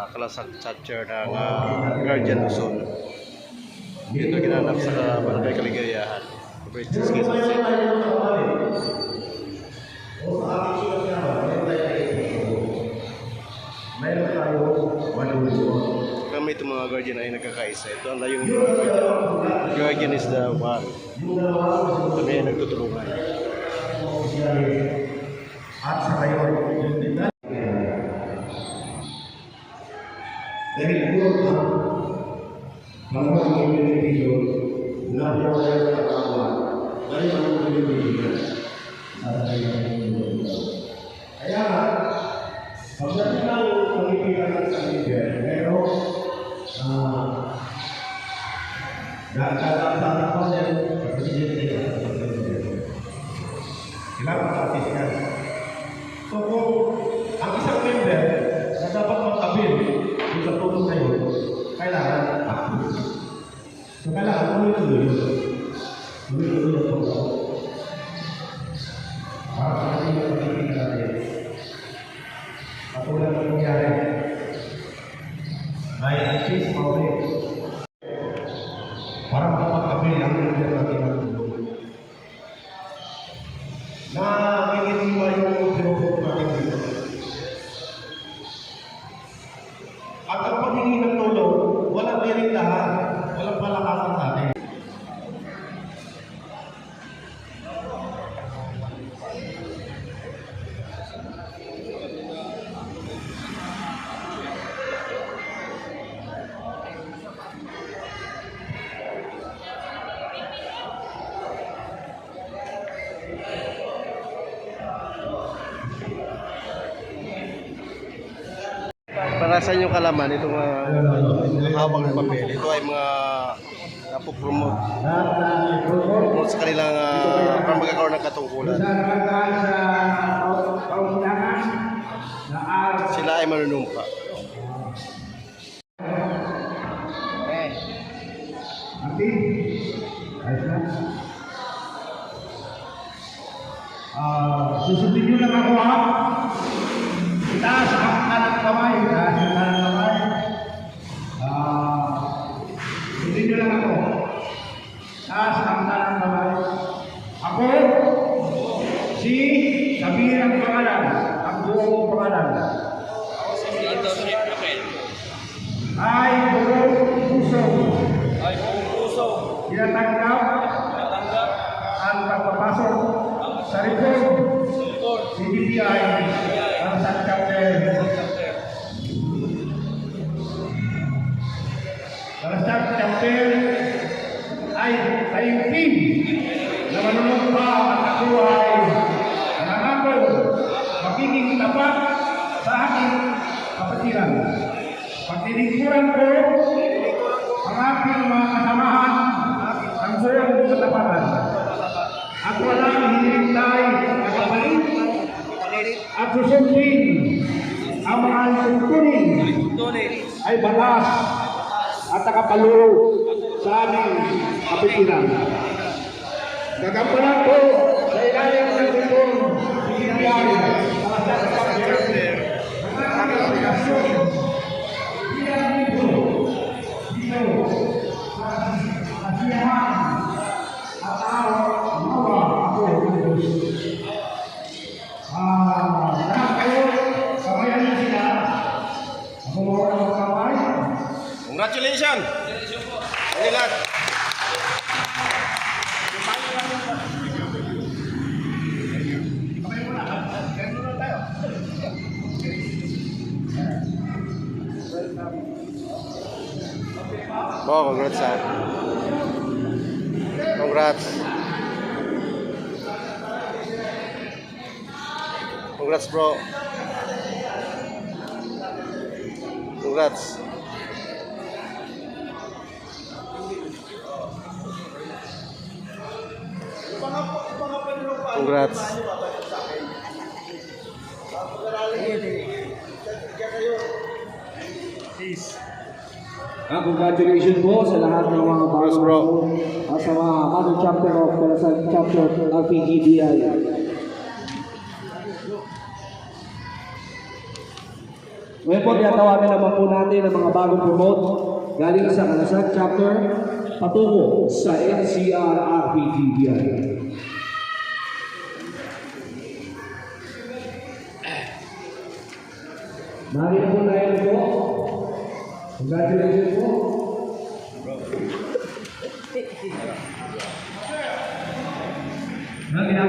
ano, Kalasag Chapter ng ah, Guardian Luzon. Dito ginanap sa Barangay Kaligayahan. Provinces Quezon City. Mayroon tayo. Kami itong mga guardian ay nagkakaisa. Ito ang layong guardian. Guardian is the one. Kami ay nagtutulungan. At sa kayo, yung dinal. Dahil yun ang mga benepisyo na wala ng kakawa. Dahil ang benepisyo sa kayo Kaya nga, pagdating ng pag-ibigan ng Sabigan, pero ah, Nagkakasama ko sa presidente ng Kailangan artist ka. So kung ang isang member na dapat magkabil yung sa tulong na yun, kailangan active. So kailangan tuloy-tuloy yun. Tuloy-tuloy yung tulong. Para sa ating mga pagkikita natin. Katulad ng nangyari. May artist mawin. Para makapagkabil ang member natin ng tulong na nangingitima yung pinupok natin dito. At ang paghingi ng tulong, walang merindahan, walang palakasan sa atin. Para sa inyong kalaman, itong uh, habang papel, ito ay mga napopromote promote sa kanilang uh, para magkakaroon ng katungkulan. Sila ay manunumpa. Ah, susundin nyo lang ako ha. Itaas si Sabir ang pangalan. Ang buong pangalan. Ay, buong puso. Ay, buong puso, Tinatanggap natanggap ang pagpapasok sa report. si BPI ang sa chapter. Chapter, Para sa chapter ay tayong team na manunumpa at ako ay nangako magiging tapat sa aking kapatiran. Pagtinikuran ko ang aking mga kasamahan ang buong katapatan. At walang hinihintay na kapalit at susundin ang mga tuntunin ay batas at nakapalo sa aming kapitiran. Gagampanan ko sa ilalim ng itong bigyan para sa kapitiran ng aming obligasyon bilang dito dito sa kasiyahan at araw mawa ako ng Diyos. Ah, lahat kayo, samayan niyo sila. Ako mawala ng kamay. Congratulations! Ano lahat? Kamay Oh, congrats ha. Congrats. Congrats bro. Congrats. Congrats. Ah, congratulations po sa lahat ng mga Yes, bago bro. ah, sa mga Mother Chapter of Kalasan Chapter RPGBI. Ngayon po, tinatawagan naman po natin ang mga bagong promote galing sa Kalasan Chapter patungo sa NCR RPGBI. Mari po. Congratulations po.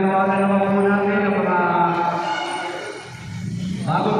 Na ginagawa na naman po natin ang mga bagong